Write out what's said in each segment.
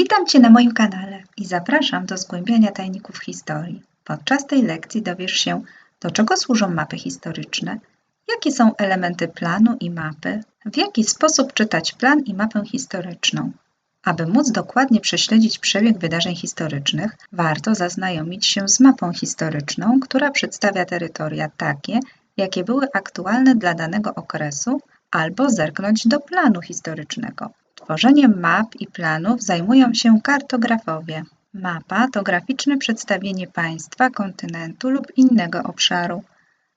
Witam Cię na moim kanale i zapraszam do zgłębiania tajników historii. Podczas tej lekcji dowiesz się, do czego służą mapy historyczne, jakie są elementy planu i mapy, w jaki sposób czytać plan i mapę historyczną. Aby móc dokładnie prześledzić przebieg wydarzeń historycznych, warto zaznajomić się z mapą historyczną, która przedstawia terytoria takie, jakie były aktualne dla danego okresu, albo zerknąć do planu historycznego. Tworzeniem map i planów zajmują się kartografowie. Mapa to graficzne przedstawienie państwa, kontynentu lub innego obszaru.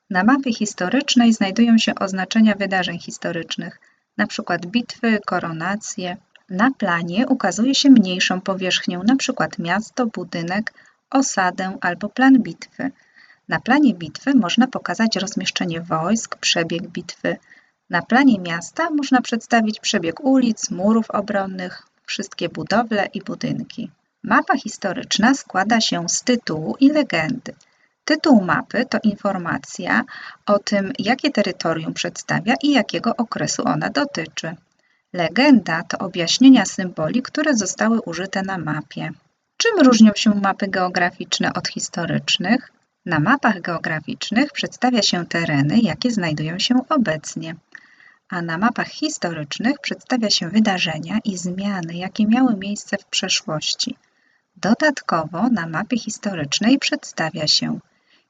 Na mapie historycznej znajdują się oznaczenia wydarzeń historycznych, np. bitwy, koronacje. Na planie ukazuje się mniejszą powierzchnię, np. miasto, budynek, osadę albo plan bitwy. Na planie bitwy można pokazać rozmieszczenie wojsk, przebieg bitwy, na planie miasta można przedstawić przebieg ulic, murów obronnych, wszystkie budowle i budynki. Mapa historyczna składa się z tytułu i legendy. Tytuł mapy to informacja o tym, jakie terytorium przedstawia i jakiego okresu ona dotyczy. Legenda to objaśnienia symboli, które zostały użyte na mapie. Czym różnią się mapy geograficzne od historycznych? Na mapach geograficznych przedstawia się tereny, jakie znajdują się obecnie a na mapach historycznych przedstawia się wydarzenia i zmiany, jakie miały miejsce w przeszłości. Dodatkowo na mapie historycznej przedstawia się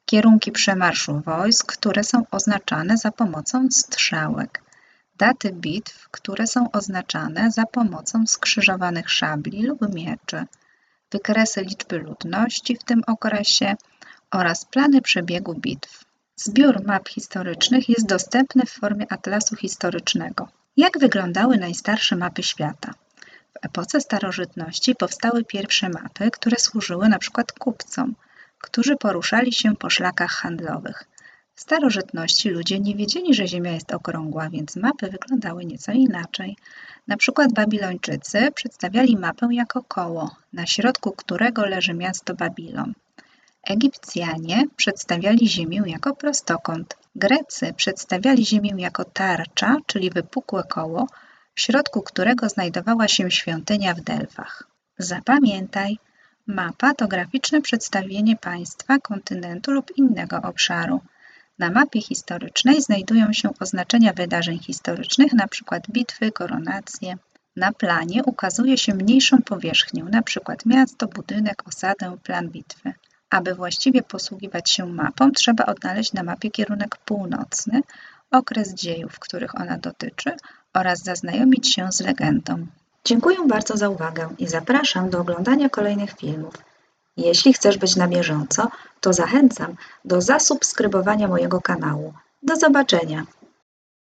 kierunki przemarszu wojsk, które są oznaczane za pomocą strzałek, daty bitw, które są oznaczane za pomocą skrzyżowanych szabli lub mieczy, wykresy liczby ludności w tym okresie oraz plany przebiegu bitw. Zbiór map historycznych jest dostępny w formie atlasu historycznego. Jak wyglądały najstarsze mapy świata? W epoce starożytności powstały pierwsze mapy, które służyły np. kupcom, którzy poruszali się po szlakach handlowych. W starożytności ludzie nie wiedzieli, że Ziemia jest okrągła, więc mapy wyglądały nieco inaczej. Na przykład Babilończycy przedstawiali mapę jako koło, na środku którego leży miasto Babilon. Egipcjanie przedstawiali Ziemię jako prostokąt, Grecy przedstawiali Ziemię jako tarcza, czyli wypukłe koło, w środku którego znajdowała się świątynia w Delfach. Zapamiętaj, mapa to graficzne przedstawienie państwa, kontynentu lub innego obszaru. Na mapie historycznej znajdują się oznaczenia wydarzeń historycznych, np. bitwy, koronacje. Na planie ukazuje się mniejszą powierzchnię, np. miasto, budynek, osadę, plan bitwy. Aby właściwie posługiwać się mapą, trzeba odnaleźć na mapie kierunek północny, okres dziejów, których ona dotyczy oraz zaznajomić się z legendą. Dziękuję bardzo za uwagę i zapraszam do oglądania kolejnych filmów. Jeśli chcesz być na bieżąco, to zachęcam do zasubskrybowania mojego kanału. Do zobaczenia!